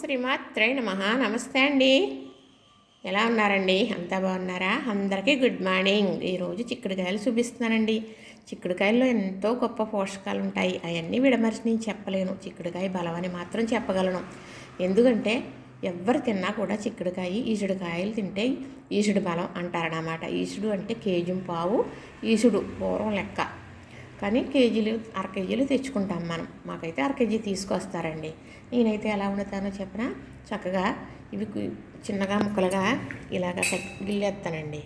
శ్రీమాత్రే నమ. నమస్తే అండి. ఎలా ఉన్నారండి? అంతా బాగున్నారా? అందరికీ గుడ్ మార్నింగ్. ఈరోజు చిక్కుడుకాయలు చూపిస్తున్నానండి. చిక్కుడుకాయల్లో ఎంతో గొప్ప పోషకాలు ఉంటాయి. అవన్నీ విడమరిచి నేను చెప్పలేను. చిక్కుడుకాయ బలమని మాత్రం చెప్పగలను. ఎందుకంటే ఎవ్వరు తిన్నా కూడా చిక్కుడుకాయ ఈసుడుకాయలు తింటే ఈసుడు బలం అంటారనమాట ఈసుడు అంటే కేజీ పావు ఈసుడు పూర్వం లెక్క. కానీ కేజీలు అర కేజీలు తెచ్చుకుంటాం మనం. మాకైతే అర కేజీ తీసుకొస్తారండి. నేనైతే ఎలా వండుతానో చెప్పిన? చక్కగా ఇవి చిన్నగా ముక్కలుగా ఇలాగ గిల్లేస్తానండి.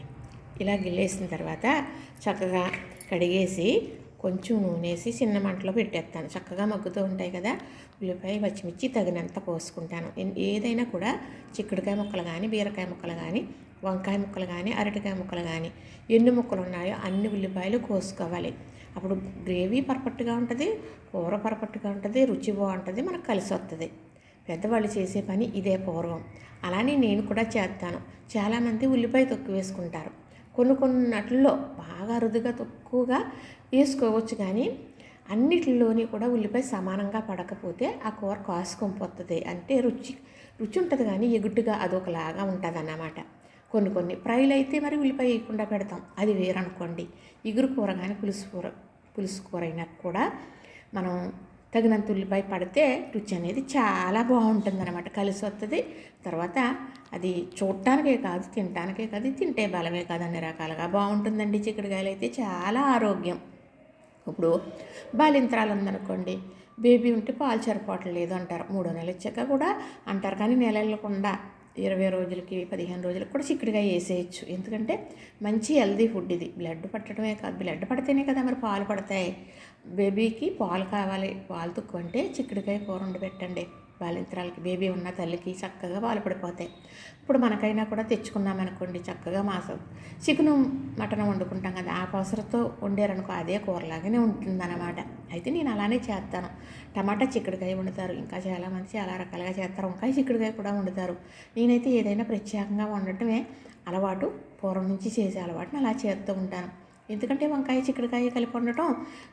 ఇలా గిల్లేసిన తర్వాత చక్కగా కడిగేసి కొంచెం నూనెసి చిన్న మంటలో పెట్టేస్తాను. చక్కగా మగ్గుతూ ఉంటాయి కదా? ఉల్లిపాయ పచ్చిమిర్చి తగినంత కోసుకుంటాను ఏదైనా కూడా చిక్కుడుకాయ ముక్కలు కానీ బీరకాయ ముక్కలు కానీ వంకాయ ముక్కలు కానీ అరటికాయ ముక్కలు కానీ ఎన్ని ముక్కలు ఉన్నాయో అన్ని ఉల్లిపాయలు కోసుకోవాలి. అప్పుడు గ్రేవీ పర్ఫెక్ట్గా ఉంటుంది కూర పర్ఫెక్ట్గా ఉంటుంది రుచి బాగుంటుంది మనకు కలిసి వస్తుంది. పెద్దవాళ్ళు చేసే పని ఇదే పూర్వం. అలానే నేను కూడా చేస్తాను. చాలామంది ఉల్లిపాయ తొక్కు వేసుకుంటారు. కొన్ని కొన్నట్లో బాగా అరుదుగా తక్కువగా వేసుకోవచ్చు కానీ అన్నిటిలోని కూడా ఉల్లిపాయ సమానంగా పడకపోతే ఆ కూర కాసుకొనిపోతుంది అంటే రుచి రుచి ఉంటుంది కానీ ఎగుట్టుగా అదొకలాగా ఉంటుంది అన్నమాట కొన్ని కొన్ని ఫ్రైలు అయితే మరి ఉల్లిపాయ వేయకుండా పెడతాం. అది వేరనుకోండి. ఇగురు కూర కానీ పులుసు కూర పులుసు కూర అయినా కూడా మనం తగినంత ఉల్లిపాయ పడితే రుచి అనేది చాలా బాగుంటుంది అనమాట కలిసి వస్తుంది తర్వాత అది చూడటానికే కాదు తినటానికే కాదు తింటే బలమే కాదు అన్ని రకాలుగా బాగుంటుందండి. చిక్కుడుకాయలు అయితే చాలా ఆరోగ్యం. ఇప్పుడు బాలింతరాలు ఉందనుకోండి బేబీ ఉంటే పాలు సరిపోవట్లేదు అంటారు. మూడో నెలలు వచ్చాక కూడా అంటారు. కానీ నెల ఇరవై రోజులకి పదిహేను రోజులకి కూడా చిక్కుడుగా వేసేయచ్చు. ఎందుకంటే మంచి హెల్దీ ఫుడ్ ఇది. బ్లడ్ పట్టడమే కాదు. బ్లడ్ పడితేనే కదా మరి పాలు పడతాయి. బేబీకి పాలు కావాలి. పాలు తక్కువ అంటే చిక్కుడుకాయ కూర వండి పెట్టండి. బాలింతరాలకి బేబీ ఉన్న తల్లికి చక్కగా పాలు పడిపోతాయి. ఇప్పుడు మనకైనా కూడా తెచ్చుకున్నాం అనుకోండి చక్కగా మాసం. చికెను మటన్ వండుకుంటాం కదా ఆ పసరతో వండారనుకో అదే కూరలాగానే ఉంటుందన్నమాట. అయితే నేను అలానే చేస్తాను. టమాటా చిక్కుడుకాయ వండుతారు ఇంకా చాలామంది చాలా రకాలుగా చేస్తారు. వంకాయ చిక్కుడుకాయ కూడా వండుతారు. నేనైతే ఏదైనా ప్రత్యేకంగా వండటమే అలవాటు పూర్వం నుంచి చేసే అలవాటుని అలా చేస్తూ ఉంటాను. ఎందుకంటే వంకాయ చిక్కుడుకాయ కలిపి వండటం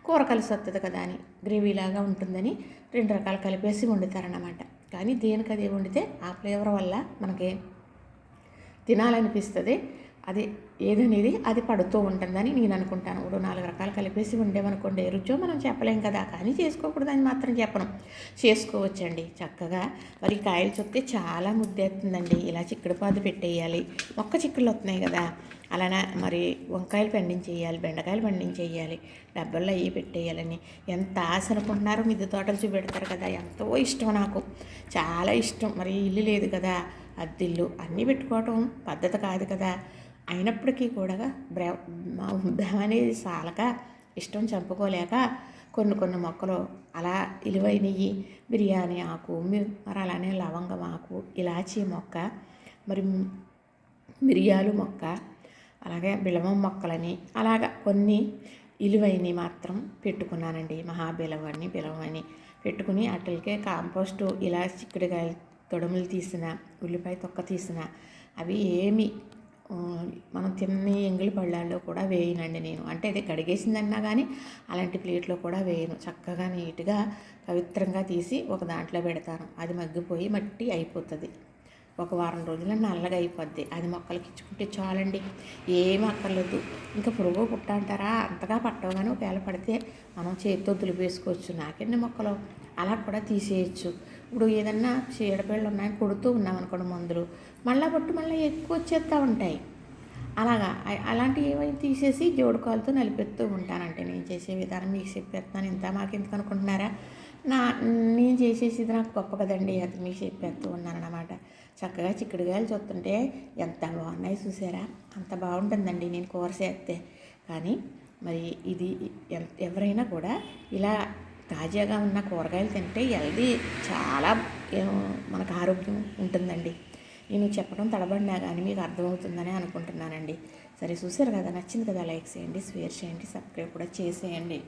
కూర కలిసి వస్తుంది కదా అని. గ్రేవీలాగా ఉంటుందని రెండు రకాలు కలిపేసి వండుతారన్నమాట. కానీ దేనికి అది వండితే ఆ ఫ్లేవర్ వల్ల మనకి తినాలనిపిస్తుంది. అది ఏదనేది అది పడుతూ ఉంటుందని నేను అనుకుంటాను. ఇప్పుడు నాలుగు రకాలు కలిపేసి ఉండేమనుకోండి రుచో మనం చెప్పలేం కదా కానీ చేసుకోకూడదని మాత్రం చెప్పను. చేసుకోవచ్చండి. చక్కగా మరి కాయలు చొప్తే చాలా ముద్దెత్తుందండి. ఇలా చిక్కుడుపాదు పెట్టేయాలి. మొక్క చిక్కుళ్ళు వస్తున్నాయి కదా అలానే మరి వంకాయలు పండించేయాలి బెండకాయలు పండించేయాలి డబ్బల్లో అవి పెట్టేయాలని. ఎంత ఆశ అనుకుంటున్నారో మిద్దె తోటలు చూపెడతారు కదా ఎంతో ఇష్టం నాకు. చాలా ఇష్టం. మరి ఇల్లు లేదు కదా అద్దిల్లు అన్నీ పెట్టుకోవటం పద్ధతి కాదు కదా. అయినప్పటికీ కూడా బ్ర మా ఉద్దాం అనేది సాలక ఇష్టం చంపుకోలేక కొన్ని కొన్ని మొక్కలు అలా ఇలువైనవి బిర్యానీ ఆకు మరి అలానే లవంగం ఆకు ఇలాచీ మొక్క మరి మిరియాలు మొక్క అలాగే బిలవం మొక్కలని అలాగా కొన్ని ఇలువైనవి మాత్రం పెట్టుకున్నానండి. మహాబిలవని బిలవని పెట్టుకుని అట్లకే కాంపోస్టు ఇలా చిక్కుడుకాయలు తొడుములు తీసిన ఉల్లిపాయ తొక్క తీసిన అవి ఏమి మనం తిన్న ఎంగిలి పళ్ళాల్లో కూడా వేయనండి నేను. అంటే అది కడిగేసిందన్నా కానీ అలాంటి ప్లేట్లో కూడా వేయను. చక్కగా నీట్గా పవిత్రంగా తీసి ఒక దాంట్లో పెడతాను. అది మగ్గిపోయి మట్టి అయిపోతుంది. ఒక వారం రోజుల్లో నల్లగా అయిపోద్ది. అది మొక్కలకి ఇచ్చుకుంటే చాలండి. ఏం అక్కర్లేదు. ఇంకా పురుగు పుట్ట అంటారా? అంతగా పట్టవు కానీ ఒకవేళ పడితే మనం చేతితో దులిపేసుకోవచ్చు. నాకెన్ని మొక్కలు? అలా కూడా తీసేయచ్చు. ఇప్పుడు ఏదన్నా చీడపిల్లలు ఉన్నాయని కొడుతూ ఉన్నాం అనుకోండి మందులు మళ్ళా పట్టు మళ్ళీ ఎక్కువ వచ్చేస్తూ ఉంటాయి. అలాగా అలాంటివి ఏమైనా తీసేసి జోడుకాలతో నలిపెత్తూ ఉంటానంటే నేను చేసే విధానం మీకు చెప్పేస్తాను. ఇంత మాకెందుకు అనుకుంటున్నారా? నా నేను చేసేసేది నాకు గొప్ప కదండి. అది మీకు చెప్పేస్తూ ఉన్నానన్నమాట. చక్కగా చిక్కుడుకాయలు చూస్తుంటే ఎంత బాగున్నాయి చూసారా? అంత బాగుంటుందండి నేను కూర చేస్తే. కానీ మరి ఇది ఎం- ఎవరైనా కూడా ఇలా తాజాగా ఉన్న కూరగాయలు తింటే హెల్దీ చాలా మనకు ఆరోగ్యం ఉంటుందండి. నేను చెప్పడం తడబడినా కానీ మీకు అర్థమవుతుందని అనుకుంటున్నానండి. సరే చూసారు కదా నచ్చింది కదా లైక్ చేయండి షేర్ చేయండి సబ్స్క్రైబ్ కూడా చేసేయండి.